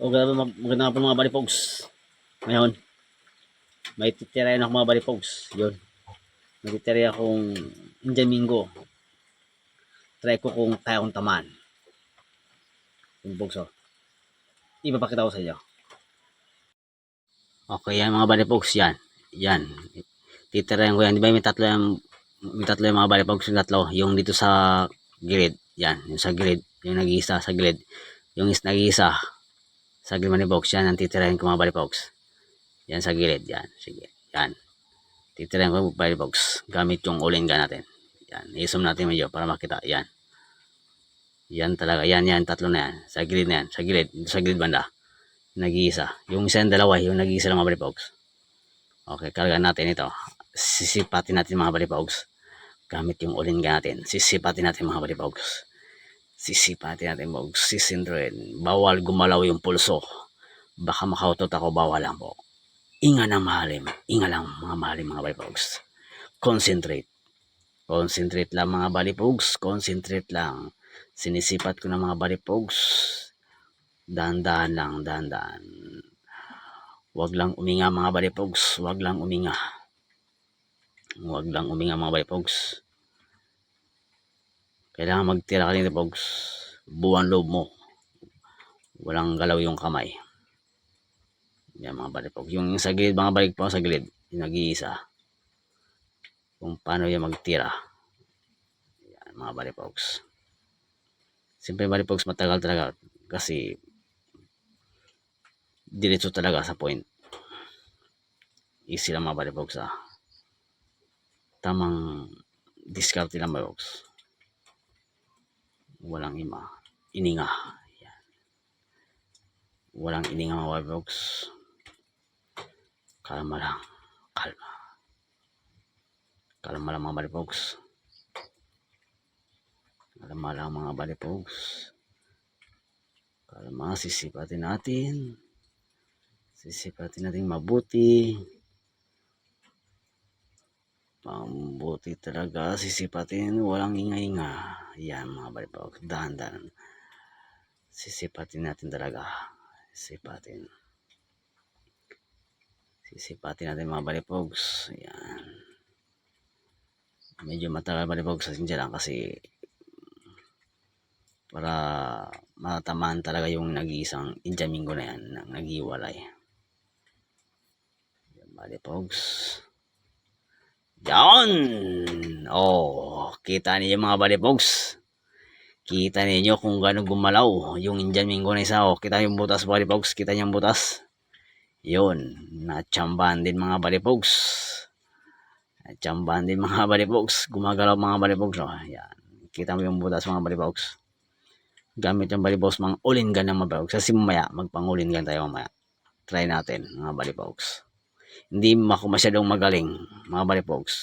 O grabe mag maganda nga po mga balipogs. Ngayon, may titirayan ako mga balipogs. Yun. May titirayan akong Indian Mingo. Try ko kung kaya kong tamaan. Yung pogs oh. Ipapakita ko sa inyo. Okay, yan mga balipogs. Yan. Yan. Titirayan ko yan. Di ba may tatlo yung may tatlo yung mga balipogs. Yung tatlo. Yung dito sa gilid. Yan. Yung sa gilid. Yung nag-iisa sa gilid. Yung is nag-iisa sa gilid mga box. Yan ang titirahin ko mga balipogs. Yan sa gilid. Yan. Sige. Yan. Titirahin ko mga balipogs. Gamit yung all-in gun natin. Yan. I-zoom natin medyo para makita. Yan. Yan talaga. Yan, yan. Tatlo na yan. Sa gilid na yan. Sa gilid. Sa gilid banda. Nag-iisa. Yung isa yung dalawa. Yung nag-iisa lang mga balipogs. Okay. Kargaan natin ito. Sisipatin natin mga balipogs. Gamit yung all-in gun natin. Sisipatin natin mga balipogs. Sisipatin natin mga sisinduin. Bawal gumalaw yung pulso. Baka makautot ako. Bawal lang po. Inga na mahalim. Inga lang mga mahalim mga balipogs. Concentrate. Concentrate lang mga balipogs. Concentrate lang. Sinisipat ko ng mga balipogs. Dahan-dahan lang. Dahan-dahan. Huwag lang uminga mga balipogs. Huwag lang uminga. Huwag lang uminga mga balipogs. Kailangan magtira ka dito, Pogs. Buwan loob mo. Walang galaw yung kamay. Yan mga balipogs. Yung sa gilid, mga balik po sa gilid. Yung nag-iisa. Kung paano yung magtira. Yan mga balipogs. Siyempre balipogs matagal talaga. Kasi diretso talaga sa point. Easy lang mga balipogs ah. Tamang discard lang balipogs walang ima ininga. Yan walang ininga mga folks kalma lang kalma. Kalma lang mga bali folks. Kalma lang mga bali folks. Kalma sisipatin natin. Sisipatin natin mabuti. Pambuti talaga, sisipatin, walang inga-inga. Yan mga balipaw, dahan-dahan. Sisipatin natin talaga. Sisipatin. Sisipatin natin mga balipogs. Yan. Medyo matagal balipogs sa sinja lang kasi para matamaan talaga yung nag-iisang injamingo na yan, na nag-iwalay. Yan balipogs. Yan! Oh, kita niyo mga balipogs. Kita niyo kung gaano gumalaw yung Indian Mingo na isa. Oh, kita yung butas balipogs. Kita niyo yung butas. Yun. Natsambahan din mga balipogs. Natsambahan din mga balipogs. Gumagalaw mga balipogs. Oh, yan. Kita mo yung butas mga balipogs. Gamit yung balipogs mga ulin gun ng mga balipogs. Kasi mamaya, magpangulin gun tayo mamaya. Try natin mga balipogs. Hindi ako masyadong magaling mga balipogs.